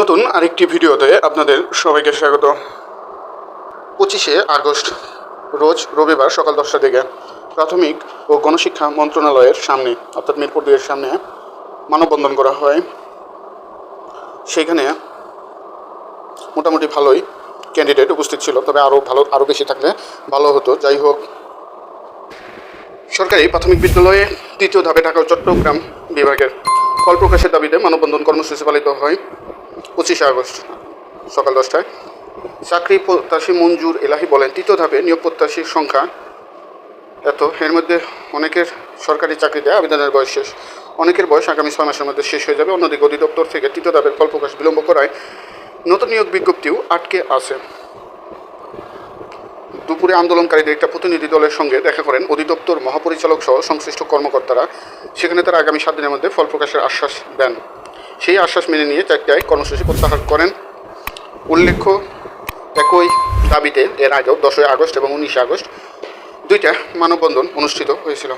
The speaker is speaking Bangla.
নতুন আরেকটি ভিডিওতে আপনাদের সবাইকে স্বাগত। পঁচিশে আগস্ট, রোজ রবিবার সকাল দশটা থেকে প্রাথমিক ও গণশিক্ষা মন্ত্রণালয়ের সামনে, অর্থাৎ মিরপুর দুইয়ের সামনে মানববন্ধন করা হয়। সেখানে মোটামুটি ভালোই ক্যান্ডিডেট উপস্থিত ছিল, তবে আরও ভালো আরও বেশি থাকলে ভালো হতো। যাই হোক, সরকারি প্রাথমিক বিদ্যালয়ে তৃতীয় ধাপে ঢাকা চট্টগ্রাম বিভাগের ফল প্রকাশের দাবিতে মানববন্ধন কর্মসূচি পালিত হয়। পঁচিশে আগস্ট, সকাল দশটায়। চাকরি প্রত্যাশী মঞ্জুর এলাহি বলেন, তৃতীয় ধাপে নিয়োগ প্রত্যাশীর সংখ্যা এত। এর মধ্যে অনেকের সরকারি চাকরিতে আবেদনের বয়স শেষ। অনেকের বয়স আগামী ছয় মাসের মধ্যে শেষ হয়ে যাবে। অন্যদিকে অধিদপ্তর থেকে তৃতীয় ধাপের ফল প্রকাশ বিলম্ব করায় নতুন নিয়োগ বিজ্ঞপ্তিও আটকে আছে। দুপুরে আন্দোলনকারীদের একটা প্রতিনিধি দলের সঙ্গে দেখা করেন অধিদপ্তর মহাপরিচালক সহ সংশ্লিষ্ট কর্মকর্তারা। সেখানে তারা আগামী সাত দিনের মধ্যে ফল প্রকাশের আশ্বাস দেন। সেই আশ্বাস মেনে নিয়ে চারটায় কর্মসূচি প্রত্যাহার করেন। উল্লেখ্য, একই দাবিতে এর আগেও দশই আগস্ট এবং উনিশে আগস্ট দুইটা মানববন্ধন অনুষ্ঠিত হয়েছিল।